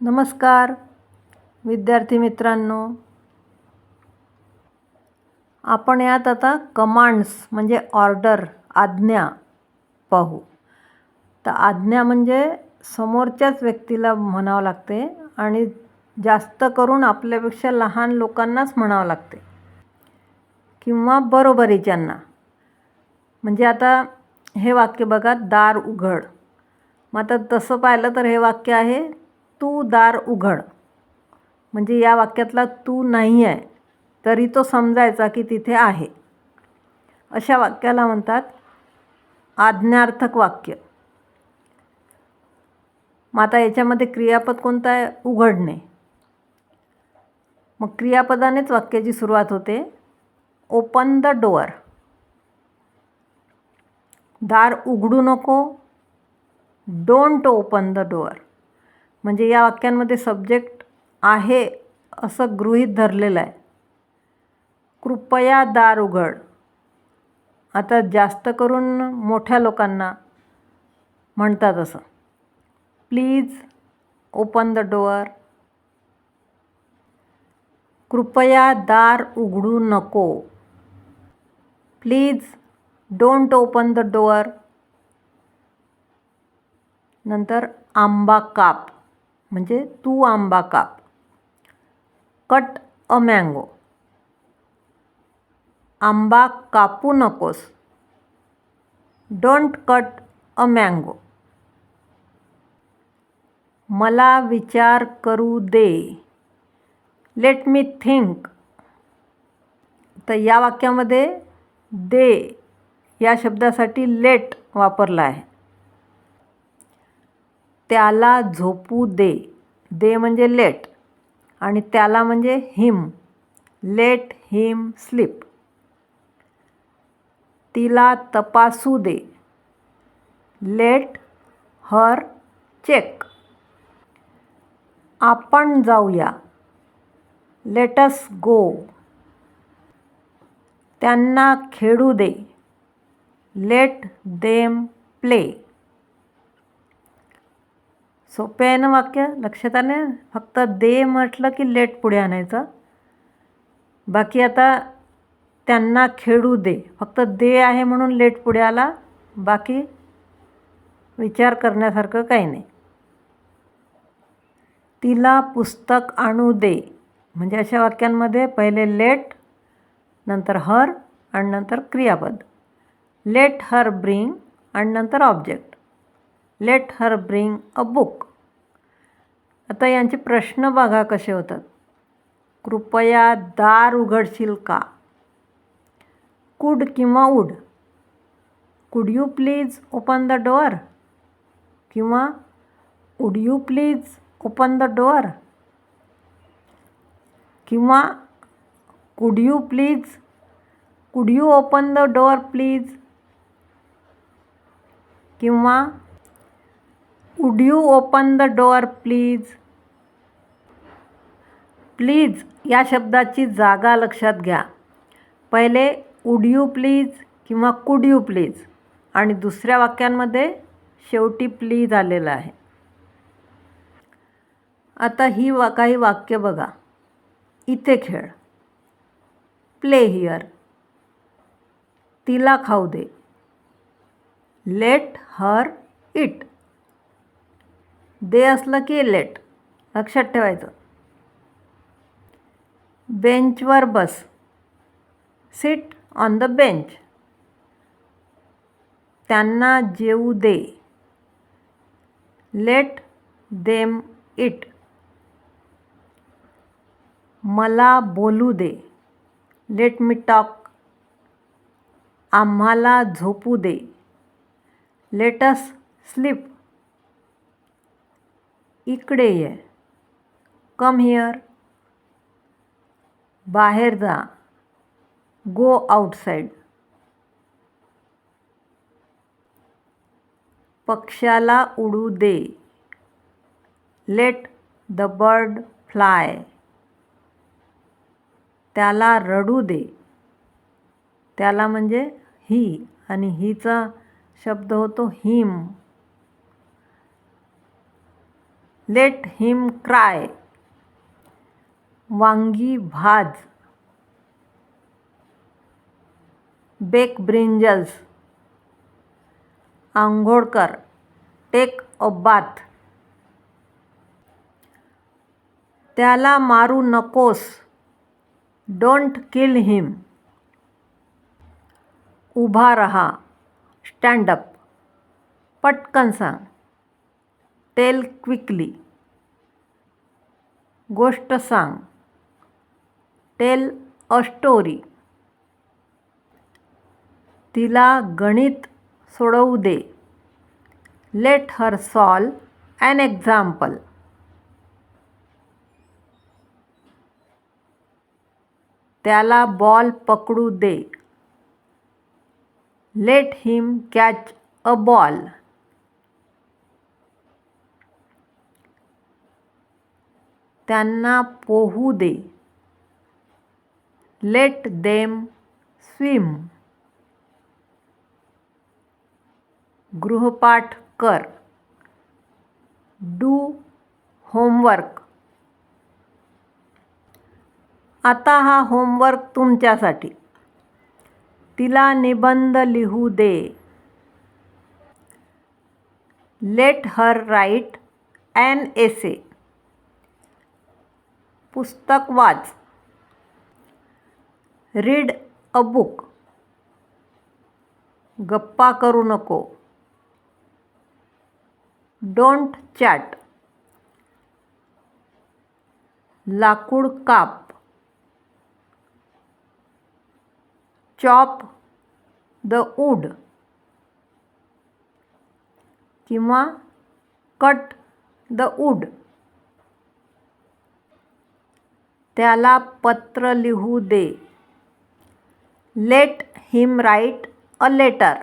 नमस्कार विद्यार्थी मित्रांनो. आपण यात आता कमांड्स म्हणजे ऑर्डर आज्ञा पाहू. तर आज्ञा म्हणजे समोरच्याच व्यक्तीला म्हणावं लागते आणि जास्त करून आपल्यापेक्षा लहान लोकांनाच म्हणावं लागते. किंवा बरोबरीच्यांना. म्हणजे आता हे वाक्य बघा दार उघड. मग आता तसं पाहिलं तर हे वाक्य आहे तू दार उघड. म्हणजे या वाक्यातला तू नाही आहे तरी तो समजायचा की तिथे आहे. अशा वाक्याला म्हणतात आज्ञार्थक वाक्य. मग आता याच्यामध्ये क्रियापद कोणतं आहे? उघडणे. मग क्रियापदानेच वाक्याची सुरुवात होते. ओपन द डोअर दार उघडू नको. डोंट ओपन द डोअर म्हणजे या वाक्यांमध्ये सब्जेक्ट आहे असं गृहीत धरलेलं आहे. कृपया दार उघड. आता जास्त करून मोठ्या लोकांना म्हणतात असं. प्लीज ओपन द डोअर कृपया दार उघडू नको. Please don't open the door नंतर आंबा काप. म्हणजे तू आंबा काप. Cut a mango. आंबा कापू नकोस. Don't cut a mango. मला विचार करू दे. Let me think. तर या वाक्यामध्ये दे या शब्दासाठी लेट वापरला आहे. त्याला झोपू दे. दे म्हणजे लेट आणि त्याला म्हणजे हिम लेट हिम स्लीप तिला तपासू दे. लेट हर चेक आपण जाऊया. लेटस गो त्यांना खेळू दे. लेट देम प्ले सोपे आहे ना वाक्य? लक्षात आले फक्त दे म्हटलं की लेट पुढे आणायचं. बाकी आता त्यांना खेळू दे. फक्त दे आहे म्हणून लेट पुढे आला. बाकी विचार करण्यासारखं काही नाही. तिला पुस्तक आणू दे. म्हणजे अशा वाक्यांमध्ये पहिले लेट नंतर हर आणि नंतर क्रियापद. लेट हर ब्रिंग आणि नंतर object. Let her bring a book आता यांचे प्रश्न बघा कसे होतात. कृपया दार उघडशील का? कुड किंवा would? Could you please open the door किंवा would you please open the door किंवा could you please could you open the door please किंवा would you open the door please please या शब्दाची जागा लक्षात घ्या. पहिले वुड यू प्लीज किंवा कुड यू प्लीज आणि दुसऱ्या वाक्यांमध्ये शेवटी प्लीज आलेलं आहे. आता ही वा काही वाक्य बघा. इथे खेळ. प्ले हिअर तिला खाऊ दे. लेट हर इट दे असलं की लेट. लक्षात ठेवायचं. बेंचवर बस. सिट ऑन द बेंच त्यांना जेऊ दे. लेट देम इट मला बोलू दे. लेट मी टॉक आम्हाला झोपू दे. लेटस स्लीप इकडे ये. कम हिअर बाहेर जा. गो आउटसाईड पक्ष्याला उडू दे. लेट द बर्ड फ्लाय त्याला रडू दे. त्याला म्हणजे ही आणि हीचा शब्द होतो हिम लेट हिम क्राय वांगी भाज बेक ब्रिंजल्स आंघोळ कर टेक अ बाथ त्याला मारू नकोस डोंट किल हिम उभा रहा स्टँडअप पटकन सांग टेल क्विकली गोष्ट सांग. टेल अ स्टोरी तिला गणित सोडवू दे. Let her solve an example त्याला बॉल पकडू दे. Let him catch a ball पोहू दे. लेट देम स्विम गृहपाठ कर. डू होमवर्क आता हा होमवर्क तुमच्यासाठी. तिला निबंध लिहू दे. Let her write an essay पुस्तक वाच. रीड अ बुक गप्पा करू नको. डोंट चॅट लाकूड काप. चॉप द वूड किंवा कट द वूड त्याला पत्र लिहू दे. Let him write a letter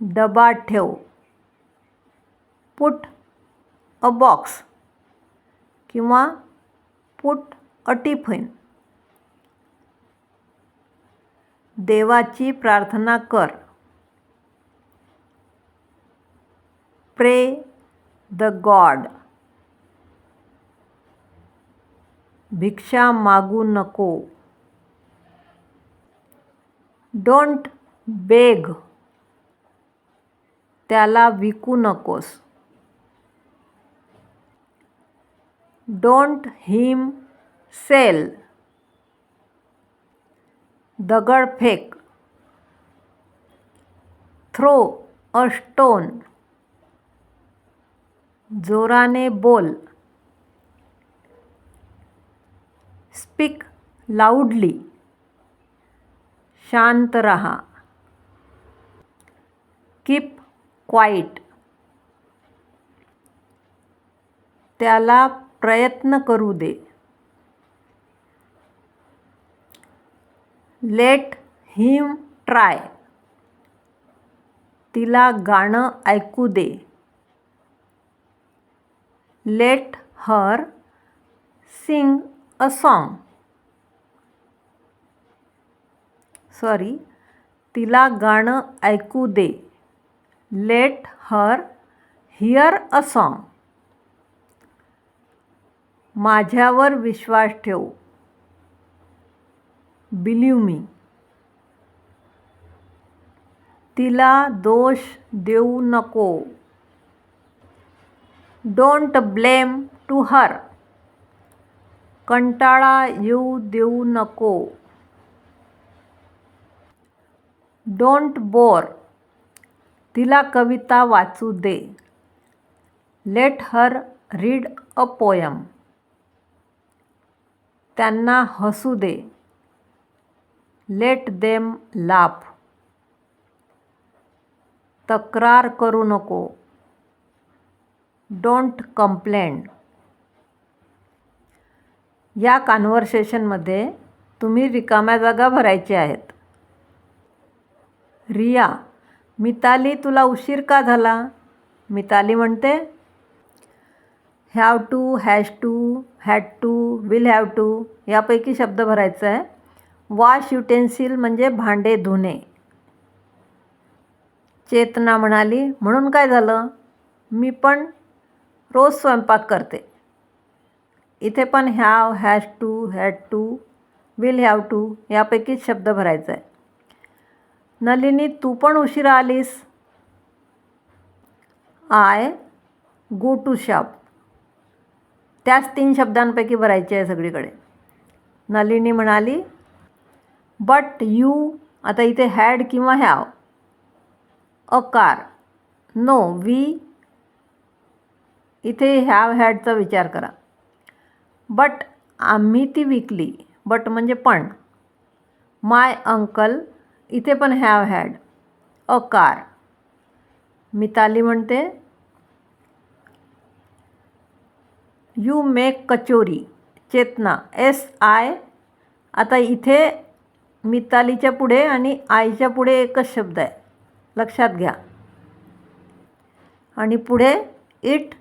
डबा ठेव. पुट अ बॉक्स किंवा पुट अ टिफ़िन देवाची प्रार्थना कर. प्रे द गॉड भिक्षा मागू नको. Don't beg. त्याला विकू नकोस. Don't him sell. दगड फेक. Throw a stone. जोराने बोल. स्पीक लाऊडली शांत रहा. कीप क्वाईट त्याला प्रयत्न करू दे. लेट हिम ट्राय तिला गाणं ऐकू दे. Let her sing a song sorry तिला गाणं ऐकू दे. Let her hear a song माझ्यावर विश्वास ठेव. बिलीव मी तिला दोष देऊ नको. डोंट ब्लेम टू हर कंटाळा येऊ देऊ नको. Don't bore. तिला कविता वाचू दे. Let her read a poem त्यांना हसू दे. लेट देम लाफ तक्रार करू नको. डोंट कंप्लेन या कॉन्व्हर्सेशनमध्ये तुम्ही रिकाम्या जागा भरायच्या आहेत. रिया मिताली तुला उशीर का झाला? मिताली म्हणते have to has to had to will have to यापैकी शब्द भरायचा आहे. वॉश युटेन्सिल म्हणजे भांडे धुणे. चेतना म्हणाली म्हणून काय झालं? मी पण रोज स्वयंपाक करते. इथे पण have has to had to will have to यापैकीच शब्द भरायचा आहे. नलिनी तू पण उशिरा आलीस? आय गो टू शॉप त्याच तीन शब्दांपैकी भरायचे आहे सगळीकडे. नलिनी म्हणाली बट यू आता इथे हॅड किंवा have a car no we इथे हॅव हॅडचा विचार करा. बट आम्ही ती विकली. बट म्हणजे पण. माय अंकल इथे पण have had a car Mitali म्हणते you make kachori Chetna S I आता इथे मितालीच्या पुढे आणि आईच्या पुढे एकच शब्द आहे. लक्षात घ्या. आणि पुढे it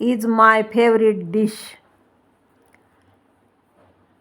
is my favourite dish